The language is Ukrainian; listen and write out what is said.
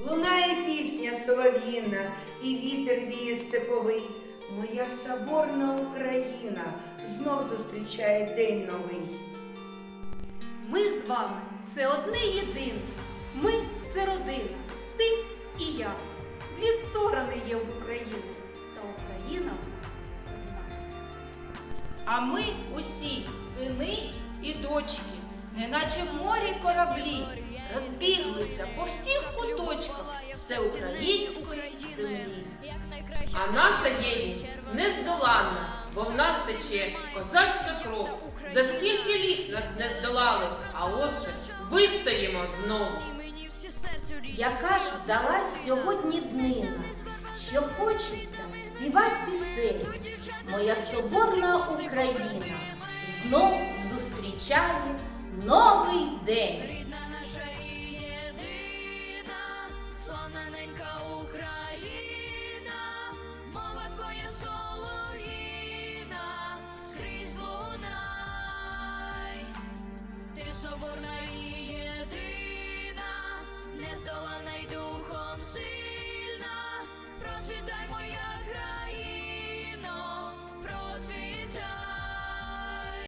Лунає пісня солов'їна, і вітер віє степовий. Моя соборна Україна знов зустрічає день новий. Ми з вами це одне єдине. Ми це родина, ти і я. Дві сторони є в Україні, та Україна в нас. А ми усі сини і дочки, неначе в морі кораблі, А наша єдність нездоланна, бо в нас тече козацька кров. За скільки літ нас не здолали, а отже, вистоїмо знову. Яка ж вдалась сьогодні днина, що хочеться співати пісень. Моя соборна Україна знов зустрічає новий день. Рідна наша єдина, славна ненька Україна.